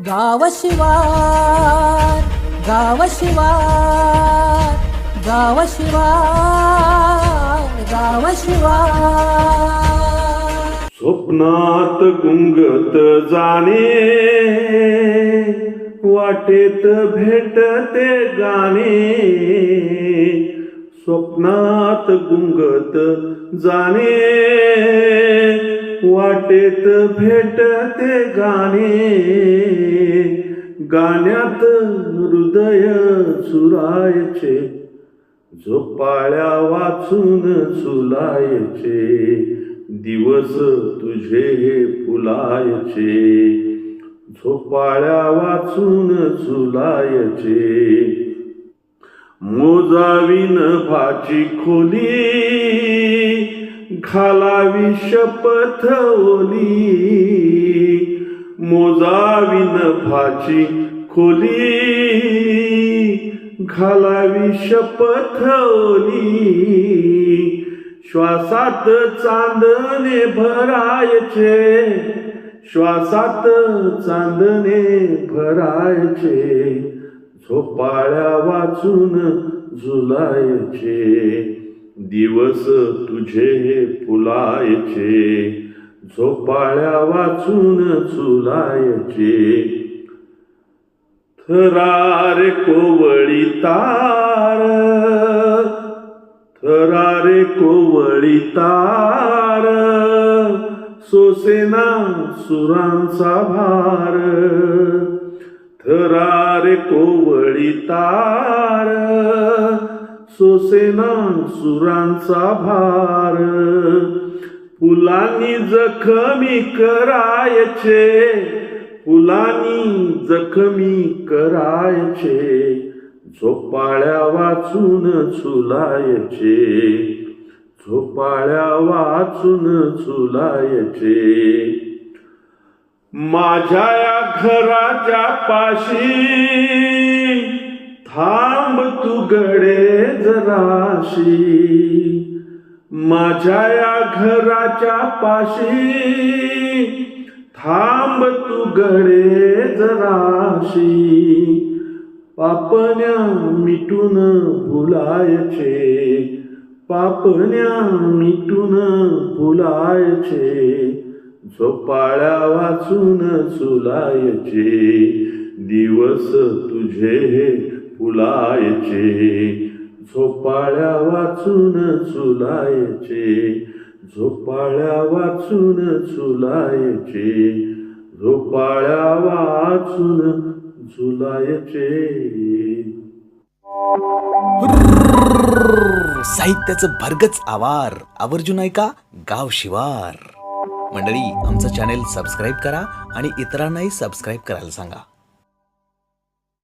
गाव शिवार गाव शिवार गाव शिवार गाव शिवार. स्वप्नात गुंगत जाणे वाटेत भेटते गाणे. स्वप्नात गुंगत जाणे वाटेत भेटते गाणे. गाण्यात हृदय सुरायचे झोपाळ्या वाचून सुलायचे दिवस तुझे फुलायचे झोपाळ्या वाचून चुलायचे. मोजावीन भाची खोली घालावी शपथ ओली मोजावीन भाची खोली घालावी शपथ ओली. श्वासात चांदणे भरायचे श्वासात चांदणे भरायचे झोपाळ्या वाचून झुलायचे. दिवस तुझे फुलायचे झोपाळ्या वाचून चुलायचे. थरारे कोवळी तार थरारे कोवळी तार सोसेना सुरांचा भार. थरारे कोवळी तार सोसेना सुरांचा भार. फुलांनी जखमी करायचे. फुलांनी जखमी करायचे. झोपाळ्या वाचून चुलायचे झोपाळ्या वाचून चुलायचे माझ्या या घराच्या पाशी थांब तू गडे जराशी. माझ्या या घराच्या पाशी. थांब तू गडे जराशी. पापण्या मिटून भुलायचे. पापण्या मिटून भुलायचे. झोपाळ्या वाचून चुलायचे दिवस तुझे फुलायचे. झोपाळ्या वाचून चुलायचे झोपाळ्या वाचून चुलायचे झोपाळ्या वाचून झुलायचे साहित्याचं भरगच आवार आवर्जून ऐका गाव शिवार. मंडळी आमचं चॅनेल सबस्क्राईब करा आणि इतरांनाही सबस्क्राईब करायला सांगा.